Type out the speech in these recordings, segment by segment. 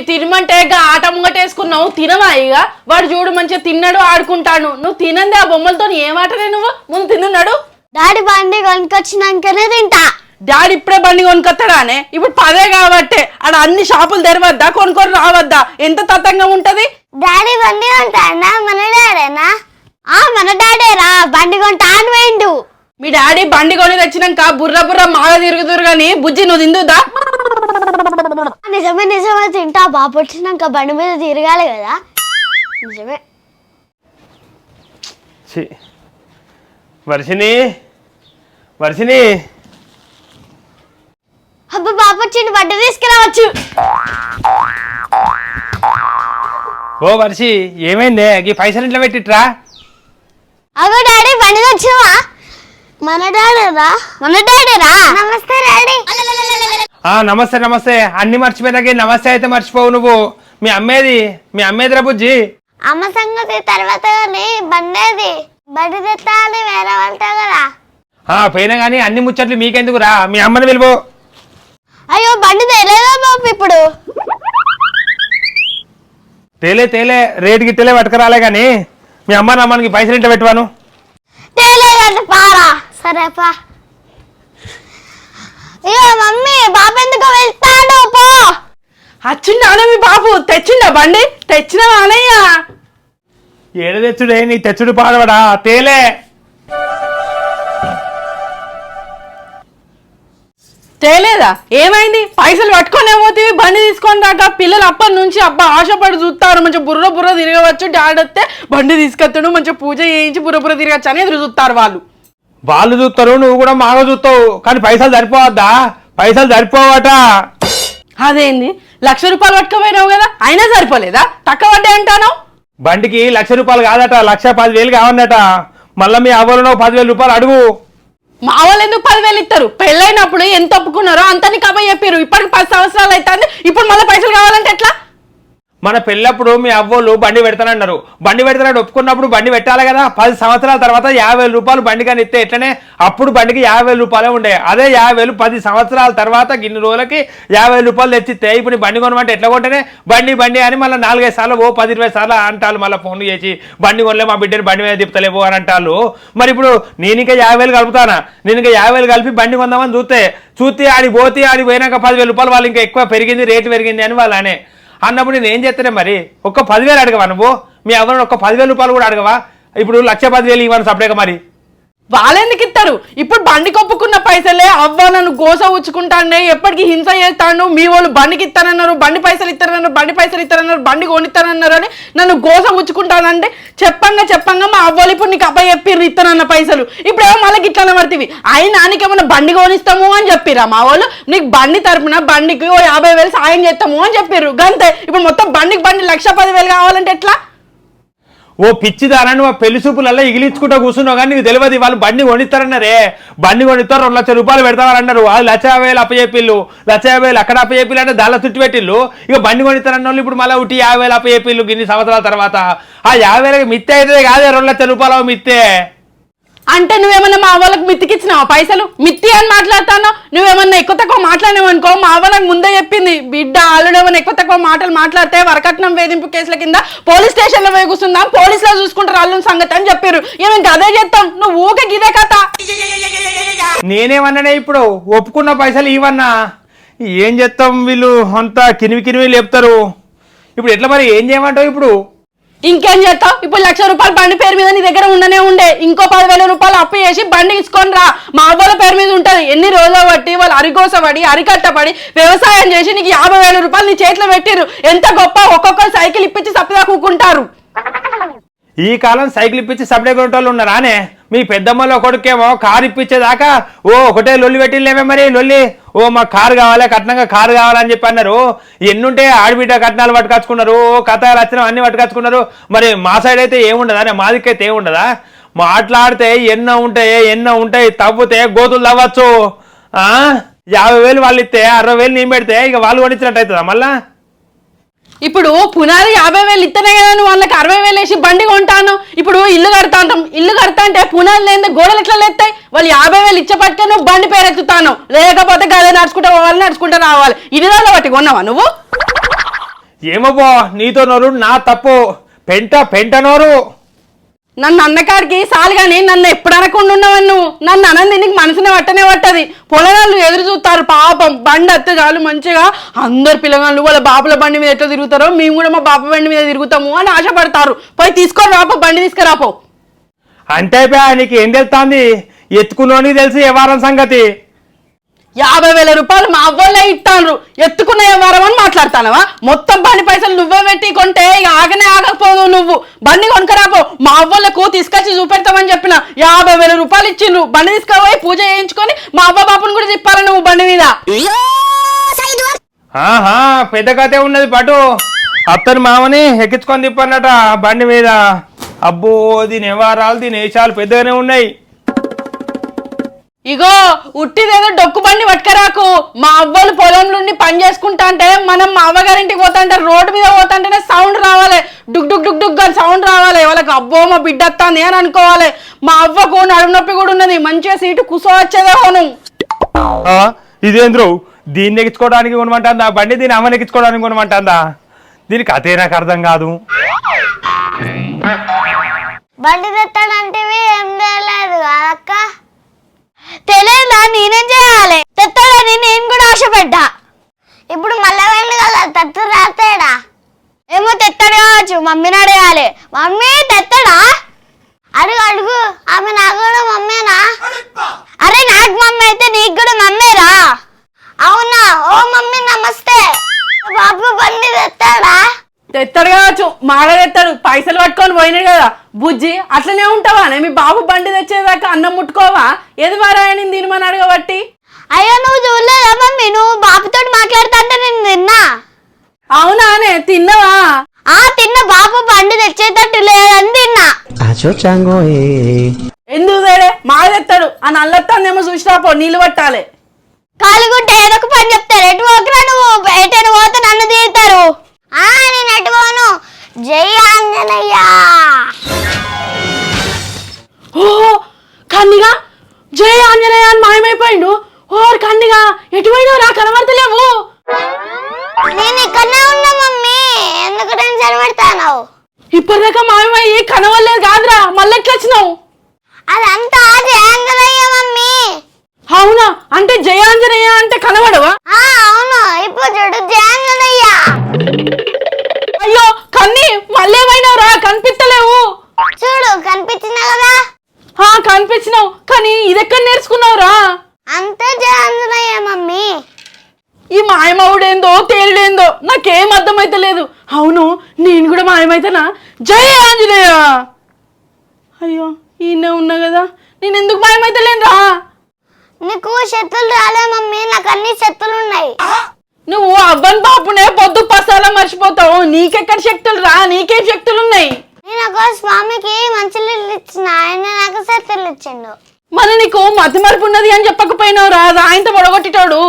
తినమంటే ఇక ఆట ముంగటేసుకున్నావు తినవా ఇక? వాడు చూడు మంచిగా తిన్నాడు ఆడుకుంటాను నువ్వు తినంది ఆ బొమ్మలతో ఏం ఆటనే నువ్వు? ముందు తిన్నాడు డాడీ బండి కొనుకొచ్చినాకనే తింటా. డాడీ ఇప్పుడే బండి కొనుక్కొస్తాడానే ఇప్పుడు పదే కాబట్టే. ఆడ అన్ని షాపులు తెరవద్దా కొనుక్కొని రావద్దా? ఎంత తతంగా ఉంటది? డాడీ బండి కొంటానా? మన డాడేనా? ఆ మన డాడేరా. బండి కొంటా అని మీ డాడీ బండి కొని తెచ్చినాక బుర్ర బుర్ర మాగ తిరుగుతురు గాని బుజ్జి నువ్వు తిందుదా? నిజమే నిజమే. తింటా బాబు వచ్చినాక బండి మీద తిరగాలి కదా. నిజమే. ఛీ. వర్షిని వర్షిని అబ్బా బాబు వచ్చిండు బండి తీసుకురావచ్చు. ఓ వర్షి ఏమైందే? ఈ పైసలు ఇంట్లో పెట్టిట్రా? అగో డాడీ బండి తెచ్చినవా? మన డాడీరా మన డాడీరా నమస్తే డాడీ. ఆ నమస్తే నమస్తే. అన్ని మర్చిపోయినాకే నమస్తే అయితే మర్చిపోవు నువ్వు. మీ అమ్మేది? మీ అమ్మేదిరా బుజ్జి? అమ్మ సంగతి తర్వాత కానీ బండేది. బండి తెత్తాలి వేరే వాళ్ళతో కదా. ఆ పోయినా కానీ అన్ని ముచ్చట్లు మీకెందుకు రా? మీ అమ్మని పిలువు. అయ్యో బండి తెలియదా బాబు ఇప్పుడు? తేలే తేలే. రేటు గిట్టలే పట్టుకురాలే కానీ మీ అమ్మ నమ్మనికి పైసలు ఇంట్లో పెట్టువాను. పారా సరే పా అయ్యో మమ్మీ బాబు ఎందుకు వెళ్తాడు పో. వచ్చిండా మీ బాబు? తెచ్చిండా బండి? తెచ్చిన అనయ్య ఏడ తెచ్చుడే? నీ తెచ్చుడు పాడవడా? తేలే. తేలేదా? ఏమైంది? పైసలు పట్టుకొని ఏమవుతుంది బండి తీసుకొని రాక పిల్లలు అప్పటి నుంచి అబ్బా ఆశపడి చూస్తారు. మంచిగా బుర్ర బుర్ర తిరగవచ్చు. డాడీ వస్తే బండి తీసుకొస్తాడు. మంచిగా పూజ చేయించి బుర్ర బుర్ర తిరగచ్చు అని ఎదురు చూస్తారు వాళ్ళు. వాళ్ళు చూస్తారు నువ్వు కూడా మాగా చూస్తావు. కానీ పైసలు సరిపోవద్దా? పైసలు సరిపోవట. అదేంది? లక్ష రూపాయలు పట్టుకపోయినావు కదా అయినా సరిపోలేదా? తక్కువ పడ్డాయి అంటాను. బండికి లక్ష రూపాయలు కాదట లక్ష పదివేలు కావన్నట. మళ్ళీ మీ అవ్వలో పదివేల రూపాయలు అడుగు. మా వాళ్ళు ఎందుకు పదివేలు ఇస్తారు? పెళ్ళైనప్పుడు ఎంత ఒప్పుకున్నారో అంతని కబ చెప్పారు ఇప్పటికి పది సంవత్సరాలు అవుతుంది. ఇప్పుడు మళ్ళీ పైసలు కావాలంటే ఎట్లా? మన పెళ్ళప్పుడు మీ అవ్వోళ్ళు బండి పెడతానన్నారు. బండి పెడతానని ఒప్పుకున్నప్పుడు బండి పెట్టాలి కదా? పది సంవత్సరాల తర్వాత యాభై వేల రూపాయలు బండి కానీ ఇస్తే ఎట్లనే? అప్పుడు బండికి యాభై వేల రూపాయలే ఉండే. అదే యాభై వేలు పది సంవత్సరాల తర్వాత గిన్ని రోజులకి యాభై వేల రూపాయలు తెచ్చిస్తే ఇప్పుడు బండి కొనమంటే ఎట్లా కొంటేనే? బండి బండి అని మళ్ళీ నాలుగైదు సార్లు ఓ పది ఇరవై సార్లు అంటారు మళ్ళీ ఫోన్ చేసి బండి కొనలే మా బిడ్డని బండి మీద తిప్పుతలేవు అని అంటారు మరి ఇప్పుడు నేను ఇంకా యాభై వేలు కలుపుతానా? నేను ఇంకా యాభై వేలు కలిపి బండి కొందామని చూస్తే చూస్తే ఆడి పోతే ఆడి పోయినాక పదివేల రూపాయలు వాళ్ళు ఇంకా ఎక్కువ పెరిగింది రేటు పెరిగింది అని వాళ్ళు అనే అన్నప్పుడు నేను ఏం చేస్తానే మరి? ఒక్క పదివేలు అడగవా నువ్వు? మీ ఎవరైనా ఒక్క పదివేల రూపాయలు కూడా అడగవా? ఇప్పుడు లక్ష పదివేలు ఇవ్వను సపరేట్గా మరి. వాళ్ళెందుకు ఇస్తారు ఇప్పుడు బండి కొప్పుకున్న పైసలే అవ్వ నన్ను గోస ఉచ్చుకుంటాండే ఎప్పటికీ హింస చేస్తాను మీ వాళ్ళు బండికి ఇస్తానన్నారు బండి పైసలు ఇస్తారన్నారు బండి పైసలు ఇస్తారన్నారు బండి కొనిస్తానన్నారు అని నన్ను గోస ఉచ్చుకుంటానంటే చెప్పంగా చెప్పంగా మా అవ్వాలి ఇప్పుడు నీకు అబ్బాయి చెప్పిర్రు ఇస్తానన్న పైసలు. ఇప్పుడు ఏమో మళ్ళీ ఇట్లా పడుతుంది. అయినా నీకేమన్నా బండి కొనిస్తాము అని చెప్పిరా మా వాళ్ళు? నీకు బండి తరపున బండికి ఓ యాభై వేలు సాయం చేస్తాము అని చెప్పిర్రు. గంతే. ఇప్పుడు మొత్తం బండికి బండి లక్ష పదివేలు కావాలంటే ఎట్లా? ఓ పిచ్చిదారని మా పెళ్ళి చూపులలో ఇగిలించుకుంటూ కూర్చున్నావు కానీ నీకు తెలియదు వాళ్ళు బండి కొనిస్తారన్నారే. బండి కొనిస్తారు రెండు లక్షల రూపాయలు పెడతారన్నారు వాళ్ళు లక్ష యాభై వేలు అప్పచెప్పిల్లు లక్ష యాభై వేలు అక్కడ అప్పచెప్పిల్లు అంటే దాళ్ళ చుట్టి పెట్టిల్లు ఇక బండి కొనిస్తారన్న వాళ్ళు ఇప్పుడు మళ్ళీ ఉట్టి యాభై వేలు అప్పచెప్పిల్లు ఇన్ని సంవత్సరాల తర్వాత. ఆ యాభై వేలకి మిత్తే అయితే కాదే రెండు లక్షల రూపాయలు మిత్తే. అంటే నువ్వేమన్నా మా వాళ్ళకి మిత్తికిచ్చినావా పైసలు? మిత్తి అని మాట్లాడతాను? నువ్వేమన్నా ఎక్కువ తక్కువ మాట్లాడినావనుకో మా వాళ్ళకి ముందే చెప్పింది బిడ్డ ఆలుడేమన్నా ఎక్కువ తక్కువ మాటలు మాట్లాడితే వరకట్నం వేధింపు కేసుల కింద పోలీస్ స్టేషన్లో పోయి కూర్చుందాం పోలీసులు చూసుకుంటారు వాళ్ళ సంగతి అని చెప్పారు ఏమేం అదే చేస్తాం. నువ్వు ఊకే గిదే కథ. నేనేమన్నానే ఇప్పుడు? ఒప్పుకున్న పైసలు ఇవన్నా ఏం చేస్తాం వీళ్ళు? అంతా కినివి కినివి లేపుతారు. ఇప్పుడు ఎట్లా మరి? ఏం చేయమంటావు ఇప్పుడు? ఇంకేం చేస్తావు? ఇప్పుడు లక్ష రూపాయలు బండి పేరు మీద నీ దగ్గర ఉండనే ఉండే. ఇంకో పదివేల రూపాయలు అప్పు చేసి బండి ఇసుకొని రా. మా అవ్వల పేరు మీద ఉంటుంది. ఎన్ని రోజులు పట్టి వాళ్ళు అరికోసపడి అరికట్టపడి వ్యవసాయం చేసి నీకు యాభై వేల రూపాయలు నీ చేతిలో పెట్టిరు ఎంత గొప్ప ఒక్కొక్క సైకిల్ ఇప్పించి సప్పిదా కూకుంటారు ఈ కాలం సైకిల్ ఇప్పించి సప్లై కొట్టేవాళ్ళు ఉన్నారానే మీ పెద్దమ్మలో కొడుకేమో కారు ఇప్పించేదాకా ఓ ఒకటే లొల్లి పెట్టిలేమే మరి లొల్లి. ఓ మా కారు కావాలి కట్నంగా కారు కావాలని చెప్పి అన్నారు. ఎన్నుంటే ఆడబిడ్డ కట్నాలు పట్టుకొచ్చుకున్నారు ఓ కథలు వచ్చిన అన్ని పట్టుకొచ్చుకున్నారు. మరి మా సైడ్ అయితే ఏముండదా? అని మా దిక్కైతే ఏముండదా? మాట్లాడితే ఎన్నో ఉంటాయి ఎన్నో ఉంటాయి తవ్వుతే గోతులు తవ్వచ్చు. యాభై వేలు వాళ్ళు ఇస్తే అరవై వేలు నేను పెడితే ఇక వాళ్ళు కొనిచ్చినట్టు అవుతుందా మళ్ళా? ఇప్పుడు పునాది యాభై వేలు ఇస్తేనే కదా నువ్వు వాళ్ళకి అరవై వేలు వేసి బండి కొంటాను. ఇప్పుడు ఇల్లు కడతా అంటాం. ఇల్లు కడతా అంటే పునాది లేని గోడలు ఎట్లా లేస్తాయి వాళ్ళు యాభై వేలు ఇచ్చే పట్టుకే నువ్వు బండి పేరెత్తుతాను. లేకపోతే గదే నడుచుకుంటా పోవాలి నడుచుకుంటా రావాలి. ఇన్ని రోజులు బట్టి కొన్నావా నువ్వు? ఏమో నీతో నోరు నా తప్పు. పెంట పెంట నోరు. నన్ను అన్నకాడికి సాలుగానే నన్ను ఎప్పుడు అనకుండా ఉన్నావని నువ్వు? నన్ను అనంది నీకు మనసునే పట్టనే పట్టది. పొలగాళ్ళు ఎదురు చూస్తారు పాపం. బండి అత్తే చాలు మంచిగా. అందరు పిల్లగాళ్ళు వాళ్ళ బాబుల బండి మీద ఎట్లా తిరుగుతారో మేము కూడా మా బాబు బండి మీద తిరుగుతాము అని ఆశపడతారు. పోయి తీసుకొని రాపో బండి తీసుకురాపో. అంటే నీకు ఏం తెలుస్తుంది ఎత్తుకున్నోని తెలిసి వ్యవహారం సంగతి. యాభై వేల రూపాయలు మా అవ్వలే ఇస్తాను ఎత్తుకున్న వ్యవహారం అని మాట్లాడతానవా? మొత్తం బండి పైసలు నువ్వే పెట్టి కొంటే ఇక ఆగనే ఆగకపోదు నువ్వు. బండి కొనుకరాపో మా అవ్వలకు తీసుకొచ్చి చూపెడతామని చెప్పిన యాభై వేల రూపాయలు ఇచ్చిండ్రు. బండి తీసుకుపోయి పూజ చేయించుకొని మా అవ్వ బాపుని కూడా చెప్పాలి నువ్వు బండి మీద. ఆహా పెద్ద కథే ఉన్నది పటు. అత్తని మామని ఎక్కించుకొని తిప్పన్నట బండి మీద. అబ్బో దీని వ్యవహారాలు దీని వేషాలు పెద్దగానే ఉన్నాయి. ఇగో ఉట్టిదేదో డొక్కు బండి పట్టుకరాకు. మా అవ్వలు పొలం నుండి పని చేసుకుంటా అంటే మనం మా అవ్వగారింటికి పోతా అంటే రోడ్డు మీద పోతాంటేనే సౌండ్ రావాలి. డుక్ డుక్ డుక్ డుక్ అని సౌండ్ రావాలి. వాళ్ళకి అబ్బో మా బిడ్డ వస్తాంది అని అనుకోవాలి. మా అవ్వకు నడుము నొప్పి కూడా ఉన్నది. మంచిగా సీటు కుసో వచ్చేదే హోను. ఆ, ఇదేంద్రు? దీన్ని ఎక్కించుకోవడానికి కొనమంటుందా? బండి దీన్ని అమ్మని ఎక్కించుకోవడానికి కొనమంటుందా? దీనికి అదే నాకు అర్థం కాదు. బండి తెస్తాడంటివి ఏం తెలియదు అక్క తెలియదా? నేనేం చేయాలి? తెత్తాడని నేను కూడా ఆశపడ్డా. ఇప్పుడు మళ్ళా వెళ్ళి కదా తెత్తు రాస్తాడా ఏమో తెత్తాడు కావచ్చు మమ్మీని అడగాలి. మమ్మీ తెత్తడా అడుగు అడుగు ఆమె నాకు కూడా మమ్మీనా అరే నాకు మమ్మీ అయితే నీకు కూడా మమ్మీరా అవునా ఓ మమ్మీ నమస్తే బాబు బండి తెస్తాడా తెస్తాడు కావచ్చు తెస్తాడు పైసలు పట్టుకొని పోయినాడు కదా. బుజ్జి అట్లనే ఉంటావా? మీ బాబు బండి తెచ్చేదాకా అన్నం ముట్టుకోవా? ఏది వారాయని తినమని అడగబట్టి? అయ్యో నువ్వు చూడలేదా మమ్మీ? నువ్వు బాబుతో మాట్లాడుతుంటే నేను తిన్నా. అవునానే తిన్నవా? ఆ తిన్న. బాబు బండి తెచ్చేటట్టు లేదని తిన్నా. ఎందుకు తేడే మాడ తెస్తాడు ఆ నల్లత్తాందేమో చూసిరాపో నీళ్ళు పట్టాలి. కాలుగుంటే ఏదో ఒక పని చెప్తారు. ఎటు పోకురా నువ్వు? ఎటు పోతే నన్ను తీరుతారు? ఆ నేను ఎటు పోను? జై ఆంజనేయ! ఓ కన్నిగా జయ ఆంజనేయ అని మాయమైపోయిండు. ఓర్ కన్నిగా ఎటువైనా రా కనబడతలేవు. నేను ఇక్కడనే ఉన్నా మమ్మీ. ఎందుకు టెన్షన్ పెడతాను ఇప్పటిదాకా మాయమయ్యి కనవలేదు కాదురా మళ్ళీ ఎట్లా వచ్చినావు అదంతా జై ఆంజనేయ మమ్మీ. అవునా? అంటే జయ ఆంజనేయ అంటే కనబడవా కదా? నేను ఎందుకు మాయమైతలేనురా నీకు శత్రులు రాలే మమ్మీ నాకు అన్ని శత్రులు ఉన్నాయి నువ్వు అవ్వని బాపునే పొద్దు పసాల మర్చిపోతావు. నీకెక్కడ శక్తులు రా? నీకేం శక్తులు ఉన్నాయి నేను ఒక స్వామికి మంచి నీళ్ళు ఇచ్చిన ఆయన నాకు శత్రులు ఇచ్చిండు. మరి నీకు మతి మరపు ఉన్నది అని చెప్పకపోయినావు రా. ఆయనతో పొడగొట్టేటోడు.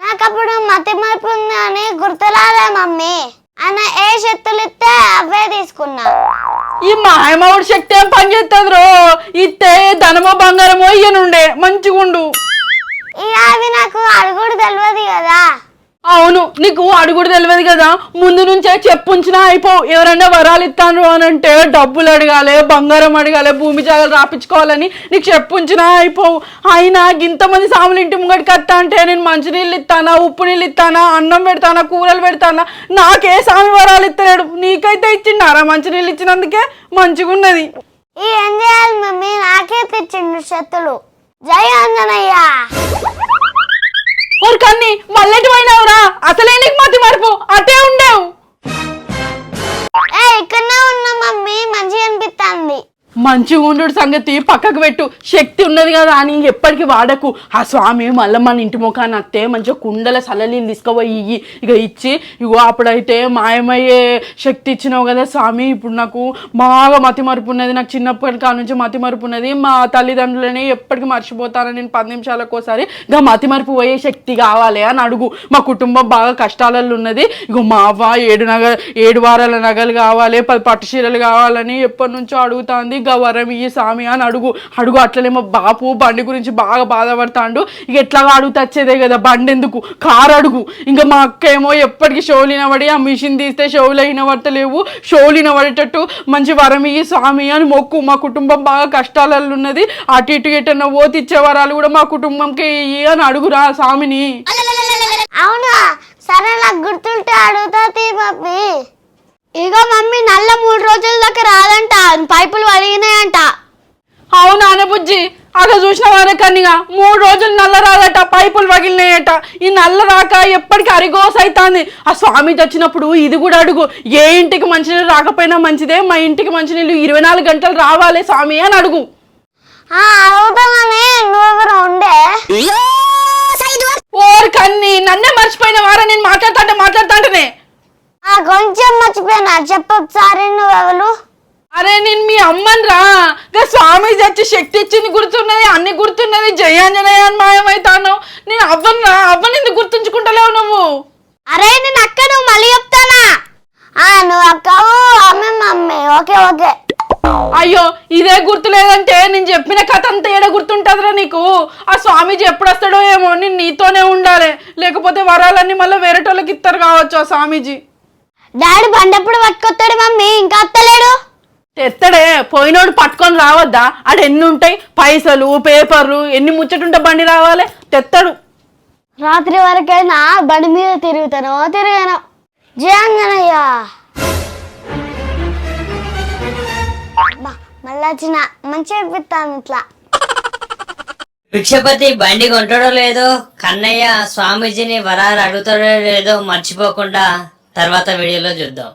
నాకు అప్పుడు మతి మార్పు ఉంది అని గుర్తురాలే మమ్మీ. ఆయన ఏ శక్తులు ఇస్తే అవే తీసుకున్నా. ఈ మాయమావుడి శక్తి ఏం పని చేస్తుంది రో? ఇస్తే ధనమో బంగారమో ఇయ్యనుండే. మంచిగుండు. ఇక అవి నాకు అడుగుడు తెలియదు కదా. అవును నీకు అడుగుడు తెలియదు కదా? ముందు నుంచే చెప్పుంచినా అయిపో ఎవరైనా వరాలు ఇస్తాను అని అంటే డబ్బులు అడగాలి బంగారం అడగాలి భూమి జాగాలు రాపించుకోవాలని నీకు చెప్పుంచినా అయిపోవు. అయినా ఇంతమంది సాములు ఇంటి ముంగడికి వస్తా అంటే నేను మంచినీళ్ళు ఇస్తానా ఉప్పు నీళ్ళు ఇస్తానా అన్నం పెడతానా కూరలు పెడతానా? నాకే సామి వరాలు ఇస్తలేడు. నీకైతే ఇచ్చిండారా మంచినీళ్ళు ఇచ్చినందుకే? మంచిగున్నది. ఏం చేయాలి మమ్మీ నాకే తెచ్చిండు శత్రులు జై ఆంజనేయ! ఓర్ కన్ని మల్లెటి పోయినావురా అసలే నీకు మతి మరపు. అటే ఉండేవు. మంచి ఉండు సంగతి పక్కకు పెట్టు. శక్తి ఉన్నది కదా అని ఎప్పటికీ వాడకు. ఆ స్వామి మళ్ళీ మన ఇంటి ముఖాన్ని అత్తే మంచిగా కుండల సలలీలు తీసుకుపోయి ఇయ్యి. ఇక ఇచ్చి ఇగో అప్పుడైతే మాయమయ్యే శక్తి ఇచ్చినావు కదా స్వామి. ఇప్పుడు నాకు బాగా మతి మరుపు ఉన్నది. నాకు చిన్నప్పటి కాడ నుంచి మతి మరుపు ఉన్నది. మా తల్లిదండ్రులని ఎప్పటికీ మర్చిపోతానని నేను పది నిమిషాలకు ఒకసారి ఇక మతి మరుపు పోయే శక్తి కావాలి అని అడుగు. మా కుటుంబం బాగా కష్టాలలో ఉన్నది. ఇగో మా అవ్వ ఏడు నగ ఏడు వారాల నగలు కావాలి పది పట్టు చీరలు కావాలని ఎప్పటి నుంచో అడుగుతాంది. ఇక వరం ఈ స్వామి అని అడుగు. అడుగు అట్లనేమో బాపు బండి గురించి బాగా బాధపడతాండు. ఇక ఎట్లాగా అడుగు తెచ్చేదే కదా బండి ఎందుకు? కారు అడుగు. ఇంకా మా అక్క ఏమో ఎప్పటికీ షోలు వినబడి ఆ మిషన్ తీస్తే షోలు వినబడతలేవు షోలు వినబడేటట్టు మంచి వరం ఇయ్యి స్వామి అని మొక్కు. మా కుటుంబం బాగా కష్టాలలో ఉన్నది అటు ఇటు ఎటన్నా పోతే ఇచ్చే వరాలు కూడా మా కుటుంబంకి ఇయ్యి అని అడుగురా స్వామిని అవునా? సరే నాకు గుర్తుంటే అడుగుతా తీ మమ్మీ ఇగో మమ్మీ నల్ల మూడు రోజుల దాకా రాదంట. పైపులు వలిగినాయంట. అవునా బుజ్జి అలా చూసిన వారకనిగా మూడు రోజులు నల్ల రాదట పైపులు పగిలినాయట ఈ నల్ల రాక ఎప్పటికీ అరిగోస్ అవుతుంది ఆ స్వామి వచ్చినప్పుడు ఇది కూడా అడుగు ఏ ఇంటికి మంచినీళ్ళు రాకపోయినా మంచిదే మా ఇంటికి మంచినీళ్ళు ఇరవై నాలుగు గంటలు రావాలి స్వామి అని అడుగు. ఓర్ కన్ని నన్నే మర్చిపోయిన వారా నేను మాట్లాడుతాంటే మాట్లాడుతాంటేనే. ఆ కొంచెం మర్చిపోయినా. చెప్పొకసారి నువ్వెవరు? అరే నేను మీ అమ్మని రా స్వామి చచ్చి శక్తి ఇచ్చింది గుర్తున్నది అన్ని గుర్తున్నది. జయాంజనేయ అని మాయమైతాను. నేను అవ్వను రా అవ్వని ఎందుకు గుర్తుంచుకుంటలేవు నువ్వు? అరే నేను అక్క నువ్వు మళ్ళీ చెప్తానా? ఆ నువ్వు అక్కవు అమ్మే మమ్మీ. Okay okay. అయ్యో ఇదే గుర్తులేదంటే నేను చెప్పిన కథ అంతా ఏడ గుర్తుంటుందిరా నీకు? ఆ స్వామీజీ ఎప్పుడు వస్తాడో ఏమో నేను నీతోనే ఉండాలి. లేకపోతే వరాలన్నీ మళ్ళీ వేరేటోళ్ళకి ఇస్తారు కావచ్చు ఆ స్వామీజీ. డాడీ బండి ఎప్పుడు పట్టుకొస్తాడు మమ్మీ? ఇంకా వస్తలేడు? తెత్తడే పోయినోడు పట్టుకొని రావద్దా? ఆడ ఎన్ని ఉంటాయి? పైసలు పేపర్లు ఎన్ని ముచ్చటుంటే బండి రావాలి? తెత్తడు. రాత్రి వరకైనా బండి మీద తిరుగుతాను తిరిగాను? జయంజనయ్య మళ్ళీ వచ్చిన మంచిగా అనిపిస్తాను ఇట్లా. భిక్షపతి బండి కొంటాడో లేదో. కన్నయ్య స్వామీజీని వరాలు అడుగుతాడో లేదో మర్చిపోకుండా తర్వాత వీడియోలో చూద్దాం.